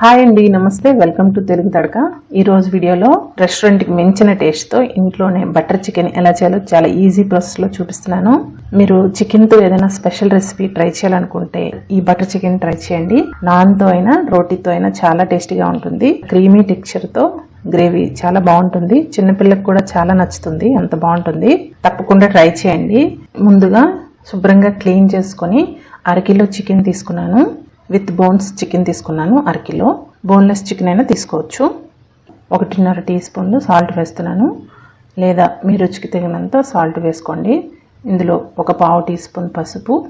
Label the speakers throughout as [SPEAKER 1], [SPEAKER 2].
[SPEAKER 1] Hi అండి నమస్తే. Welcome to Telugu తడక. ఈ రోజు వీడియోలో రెస్టారెంట్కి మించిన టేస్ట్తో ఇంట్లోనే బటర్ చికెన్ ఎలా చేయాలో చాలా ఈజీ ప్రాసెస్లో చూపిస్తున్నాను. మీరు చికెన్తో ఏదైనా స్పెషల్ రెసిపీ ట్రై చేయాలనుకుంటే ఈ బటర్ చికెన్ ట్రై చేయండి. నాన్తో అయినా రోటీతో అయినా చాలా టేస్టీగా ఉంటుంది. క్రీమీ టెక్స్చర్తో గ్రేవీ చాలా బాగుంటుంది. చిన్నపిల్లకి కూడా చాలా నచ్చుతుంది అంత బాగుంటుంది. తప్పకుండా ట్రై చేయండి. ముందుగా శుభ్రంగా క్లీన్ చేసుకొని అరకిలో చికెన్ తీసుకున్నాను. విత్ బోన్స్ చికెన్ తీసుకున్నాను అరకిలో బోన్లెస్ చికెన్ అయినా తీసుకోవచ్చు. ఒకటిన్నర టీ స్పూన్లు సాల్ట్ వేస్తున్నాను. లేదా మీ రుచికి తగినంత సాల్ట్ వేసుకోండి. ఇందులో ఒక పావు టీ స్పూన్ పసుపు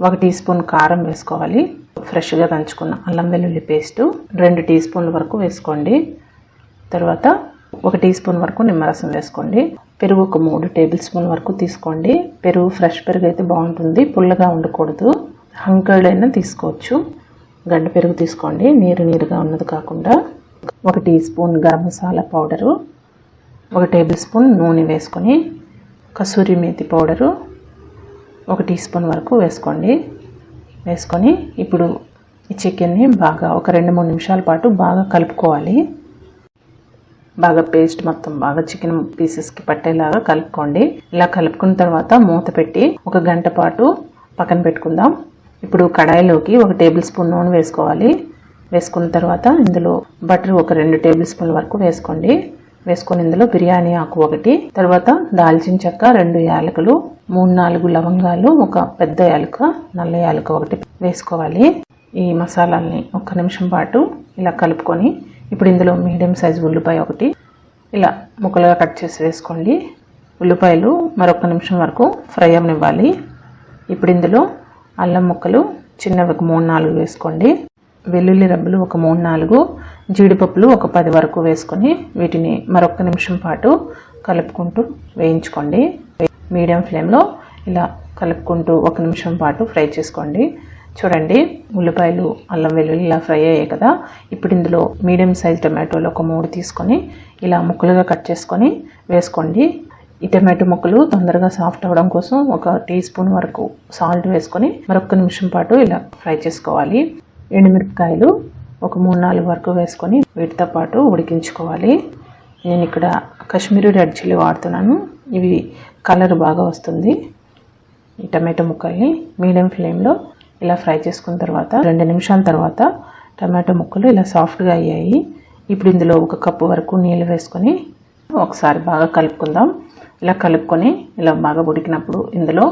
[SPEAKER 1] ఒక టీ స్పూన్ కారం వేసుకోవాలి. ఫ్రెష్గా దంచుకున్న అల్లం వెల్లుల్లి పేస్టు రెండు టీ స్పూన్ల వరకు వేసుకోండి. తర్వాత ఒక టీ స్పూన్ వరకు నిమ్మరసం వేసుకోండి. పెరుగు ఒక మూడు టేబుల్ స్పూన్ వరకు తీసుకోండి. పెరుగు ఫ్రెష్ పెరుగు అయితే బాగుంటుంది. పుల్లగా ఉండకూడదు. హంకర్డ్ అయినా తీసుకోవచ్చు. గడ్డ పెరుగు తీసుకోండి. నీరు నీరుగా ఉన్నది కాకుండా ఒక teaspoon garam masala powder ఒక టేబుల్ స్పూన్ నూనె వేసుకొని కసూరి మేతి పౌడరు ఒక టీ స్పూన్ వరకు వేసుకోండి. వేసుకొని ఇప్పుడు ఈ చికెన్ని బాగా ఒక రెండు మూడు నిమిషాల పాటు బాగా కలుపుకోవాలి. బాగా పేస్ట్ మొత్తం బాగా చికెన్ పీసెస్కి పట్టేలాగా కలుపుకోండి. ఇలా కలుపుకున్న తర్వాత మూత పెట్టి ఒక గంట పాటు పక్కన పెట్టుకుందాం. ఇప్పుడు కడాయిలోకి ఒక టేబుల్ స్పూన్ నూనె వేసుకోవాలి. వేసుకున్న తర్వాత ఇందులో బటర్ ఒక రెండు టేబుల్ స్పూన్ వరకు వేసుకోండి. వేసుకుని ఇందులో బిర్యానీ ఆకు ఒకటి తర్వాత దాల్చిన చెక్క రెండు యాలకులు మూడు నాలుగు లవంగాలు ఒక పెద్ద యాలక నల్ల యాలక ఒకటి వేసుకోవాలి. ఈ మసాలాల్ని ఒక్క నిమిషం పాటు ఇలా కలుపుకొని ఇప్పుడు ఇందులో మీడియం సైజు ఉల్లిపాయ ఒకటి ఇలా ముక్కలుగా కట్ చేసి వేసుకోండి. ఉల్లిపాయలు మరొక నిమిషం వరకు ఫ్రై అవ్వనివ్వాలి ఇప్పుడు ఇందులో అల్లం ముక్కలు చిన్నవి ఒక మూడు నాలుగు వేసుకోండి. వెల్లుల్లి రబ్బలు ఒక మూడు నాలుగు జీడిపప్పులు ఒక పది వరకు వేసుకొని వీటిని మరొక నిమిషం పాటు కలుపుకుంటూ వేయించుకోండి. మీడియం ఫ్లేమ్లో ఇలా కలుపుకుంటూ ఒక నిమిషం పాటు ఫ్రై చేసుకోండి. చూడండి ఉల్లిపాయలు అల్లం వెల్లుల్లి ఇలా ఫ్రై అయ్యాయి కదా. ఇప్పుడు ఇందులో మీడియం సైజ్ టొమాటోలు ఒక మూడు తీసుకొని ఇలా ముక్కలుగా కట్ చేసుకొని వేసుకోండి. ఈ టమాటో ముక్కలు తొందరగా సాఫ్ట్ అవ్వడం కోసం ఒక టీ స్పూన్ వరకు సాల్ట్ వేసుకొని మరొక నిమిషం పాటు ఇలా ఫ్రై చేసుకోవాలి. ఎండుమిరపకాయలు ఒక మూడు నాలుగు వరకు వేసుకొని వీటితో పాటు ఉడికించుకోవాలి. నేను ఇక్కడ కాశ్మీరీ రెడ్ చిల్లీ వాడుతున్నాను. ఇవి కలర్ బాగా వస్తుంది. ఈ టమాటో ముక్కల్ని మీడియం ఫ్లేమ్లో ఇలా ఫ్రై చేసుకున్న తర్వాత రెండు నిమిషాల తర్వాత టమాటో ముక్కలు ఇలా సాఫ్ట్గా అయ్యాయి. ఇప్పుడు ఇందులో ఒక కప్పు వరకు నీళ్ళు వేసుకొని ఒకసారి బాగా కలుపుకుందాం. ఇలా కలుపుకొని ఇలా బాగా ఉడికినప్పుడు ఇందులో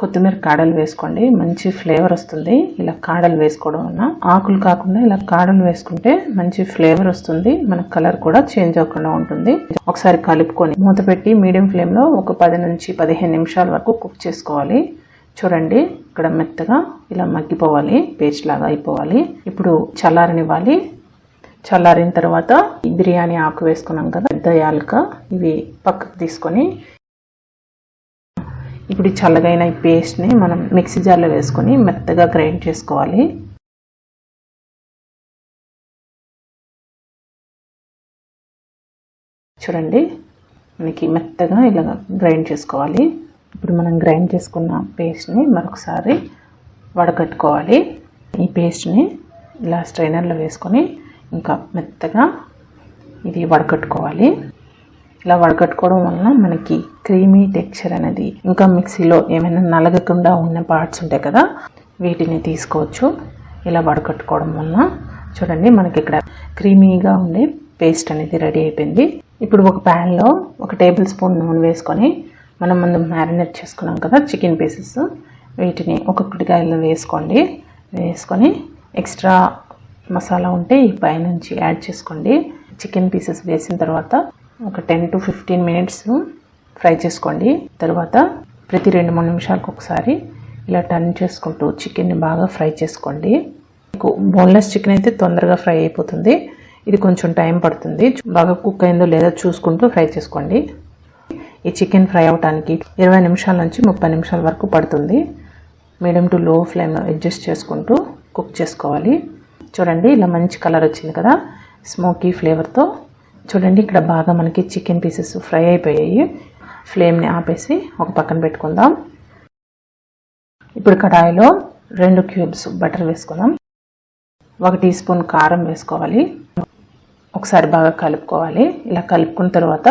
[SPEAKER 1] కొత్తిమీర కాడలు వేసుకోండి. మంచి ఫ్లేవర్ వస్తుంది. ఇలా కాడలు వేసుకోవడం వల్ల ఆకులు కాకుండా ఇలా కాడలు వేసుకుంటే మంచి ఫ్లేవర్ వస్తుంది. మన కలర్ కూడా చేంజ్ అవ్వకుండా ఉంటుంది. ఒకసారి కలుపుకొని మూత పెట్టి మీడియం ఫ్లేమ్లో ఒక పది నుంచి పదిహేను నిమిషాల వరకు కుక్ చేసుకోవాలి. చూడండి ఇక్కడ మెత్తగా ఇలా మగ్గిపోవాలి. పేస్ట్ లాగా అయిపోవాలి. ఇప్పుడు చల్లారనివ్వాలి. చల్లారిన తర్వాత బిర్యానీ ఆకు వేసుకున్నాం కదా పెద్ద యాలక ఇవి పక్కకు తీసుకొని ఇప్పుడు ఈ చల్లగైన ఈ పేస్ట్ని మనం మిక్సీ జార్లో వేసుకొని మెత్తగా గ్రైండ్ చేసుకోవాలి. చూడండి మనకి మెత్తగా ఇలా గ్రైండ్ చేసుకోవాలి. ఇప్పుడు మనం గ్రైండ్ చేసుకున్న పేస్ట్ని మరొకసారి వడకట్టుకోవాలి ఈ పేస్ట్ని ఇలా స్ట్రైనర్లో వేసుకొని ఇంకా మెత్తగా ఇది వడకట్టుకోవాలి. ఇలా వడకట్టుకోవడం వలన మనకి క్రీమీ టెక్స్చర్ అనేది ఇంకా మిక్సీలో ఏమైనా నలగకుండా ఉన్న పార్ట్స్ ఉంటాయి కదా వీటిని తీసుకోవచ్చు. ఇలా వడకట్టుకోవడం వలన చూడండి మనకి ఇక్కడ క్రీమీగా ఉండే పేస్ట్ అనేది రెడీ అయిపోయింది. ఇప్పుడు ఒక ప్యాన్లో ఒక టేబుల్ స్పూన్ నూనె వేసుకొని మనం ముందు మ్యారినేట్ చేసుకున్నాం కదా చికెన్ పీసెస్. వీటిని ఒక్కొక్కటిగా ఇలా వేసుకోండి. వేసుకొని ఎక్స్ట్రా మసాలా ఉంటే ఈ పైనుంచి యాడ్ చేసుకోండి. చికెన్ పీసెస్ వేసిన తర్వాత ఒక ten to fifteen minutes fry చేసుకోండి. తర్వాత ప్రతి రెండు మూడు నిమిషాలకు ఒకసారి ఇలా టర్న్ చేసుకుంటూ చికెన్ని బాగా ఫ్రై చేసుకోండి. మీకు బోన్లెస్ చికెన్ అయితే తొందరగా ఫ్రై అయిపోతుంది. ఇది కొంచెం టైం పడుతుంది. బాగా కుక్ అయిందో లేదో చూసుకుంటూ ఫ్రై చేసుకోండి. ఈ చికెన్ ఫ్రై అవడానికి ఇరవై నిమిషాల నుంచి ముప్పై నిమిషాల వరకు పడుతుంది. Medium to low flame adjust చేసుకుంటూ కుక్ చేసుకోవాలి. చూడండి ఇలా మంచి కలర్ వచ్చింది కదా స్మోకీ ఫ్లేవర్తో చూడండి ఇక్కడ బాగా మనకి చికెన్ పీసెస్ ఫ్రై అయిపోయాయి. ఫ్లేమ్ని ఆపేసి ఒక పక్కన పెట్టుకుందాం. ఇప్పుడు కడాయిలో రెండు క్యూబ్స్ బటర్ వేసుకుందాం. ఒక టీ స్పూన్ కారం వేసుకోవాలి. ఒకసారి బాగా కలుపుకోవాలి. ఇలా కలుపుకున్న తర్వాత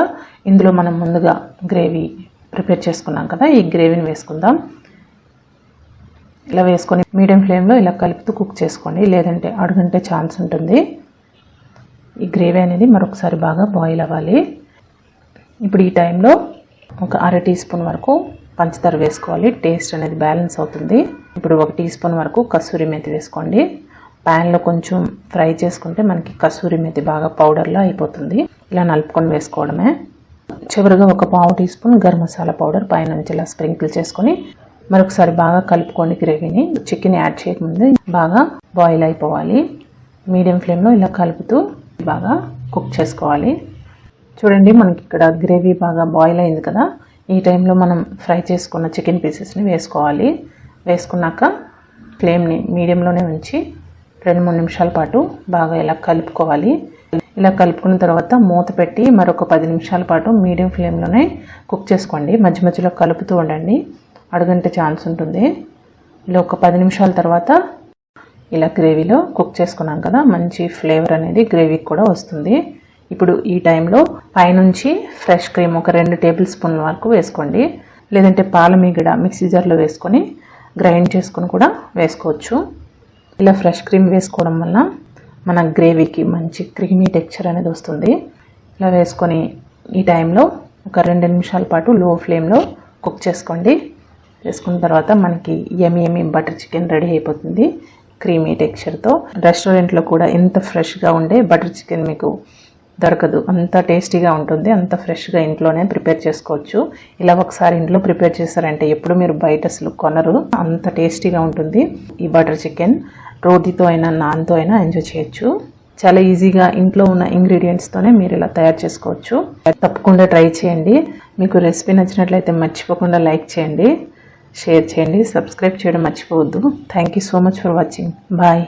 [SPEAKER 1] ఇందులో మనం ముందుగా గ్రేవీ ప్రిపేర్ చేసుకున్నాం కదా ఈ గ్రేవీని వేసుకుందాం. ఇలా వేసుకొని మీడియం ఫ్లేమ్లో ఇలా కలుపుతూ కుక్ చేసుకోండి. లేదంటే అడుగంటే ఛాన్స్ ఉంటుంది. ఈ గ్రేవీ అనేది మరొకసారి బాగా బాయిల్ అవ్వాలి. ఇప్పుడు ఈ టైంలో ఒక అర టీ స్పూన్ వరకు పంచదార వేసుకోవాలి. టేస్ట్ అనేది బ్యాలెన్స్ అవుతుంది. ఇప్పుడు ఒక టీ స్పూన్ వరకు కస్తూరి మెతి వేసుకోండి. ప్యాన్లో కొంచెం ఫ్రై చేసుకుంటే మనకి కస్తూరి మెతి బాగా పౌడర్లా అయిపోతుంది. ఇలా నలుపుకొని వేసుకోవడమే. చివరిగా ఒక పావు teaspoon garam masala powder పైనుంచి ఇలా స్ప్రింకిల్ చేసుకొని మరొకసారి బాగా కలుపుకోండి గ్రేవీని. చికెన్ యాడ్ చేయకముందు బాగా బాయిల్ అయిపోవాలి. మీడియం ఫ్లేమ్లో ఇలా కలుపుతూ బాగా కుక్ చేసుకోవాలి. చూడండి మనకి ఇక్కడ గ్రేవీ బాగా బాయిల్ అయింది కదా. ఈ టైంలో మనం ఫ్రై చేసుకున్న చికెన్ పీసెస్ని వేసుకోవాలి. వేసుకున్నాక ఫ్లేమ్ని మీడియంలోనే ఉంచి రెండు మూడు నిమిషాల పాటు బాగా ఇలా కలుపుకోవాలి. ఇలా కలుపుకున్న తర్వాత మూత పెట్టి మరొక పది నిమిషాల పాటు మీడియం ఫ్లేమ్లోనే కుక్ చేసుకోండి. మధ్య మధ్యలో కలుపుతూ ఉండండి. అడుగంటే ఛాన్స్ ఉంటుంది. ఇలా ఒక పది నిమిషాల తర్వాత ఇలా గ్రేవీలో కుక్ చేసుకున్నాం కదా మంచి ఫ్లేవర్ అనేది గ్రేవీకి కూడా వస్తుంది. ఇప్పుడు ఈ టైంలో పైనుంచి ఫ్రెష్ క్రీమ్ ఒక రెండు టేబుల్ స్పూన్ల వరకు వేసుకోండి. లేదంటే పాల మీగడ మిక్సీ జార్లో వేసుకొని గ్రైండ్ చేసుకొని కూడా వేసుకోవచ్చు. ఇలా ఫ్రెష్ క్రీమ్ వేసుకోవడం వల్ల మన గ్రేవీకి మంచి క్రీమీ టెక్చర్ అనేది వస్తుంది. ఇలా వేసుకొని ఈ టైంలో ఒక రెండు నిమిషాల పాటు లో ఫ్లేమ్లో కుక్ చేసుకోండి. వేసుకున్న తర్వాత మనకి ఎమి ఎమి బటర్ చికెన్ రెడీ అయిపోతుంది. క్రీమీ టెక్స్చర్తో రెస్టారెంట్లో కూడా ఎంత ఫ్రెష్గా ఉండే బటర్ చికెన్ మీకు దొరకదు. అంత టేస్టీగా ఉంటుంది. అంత ఫ్రెష్గా ఇంట్లోనే ప్రిపేర్ చేసుకోవచ్చు. ఇలా ఒకసారి ఇంట్లో ప్రిపేర్ చేశారంటే ఎప్పుడు మీరు బయట అసలు కొనరు. అంత టేస్టీగా ఉంటుంది ఈ బటర్ చికెన్ రోటీతో అయినా నాన్తో అయినా ఎంజాయ్ చేయొచ్చు. చాలా ఈజీగా ఇంట్లో ఉన్న ఇంగ్రీడియంట్స్తోనే మీరు ఇలా తయారు చేసుకోవచ్చు. తప్పకుండా ట్రై చేయండి. మీకు రెసిపీ నచ్చినట్లయితే మర్చిపోకుండా లైక్ చేయండి. షేర్ చేయండి సబ్స్క్రైబ్ చేయడం మర్చిపోవద్దు. Thank you so much for watching bye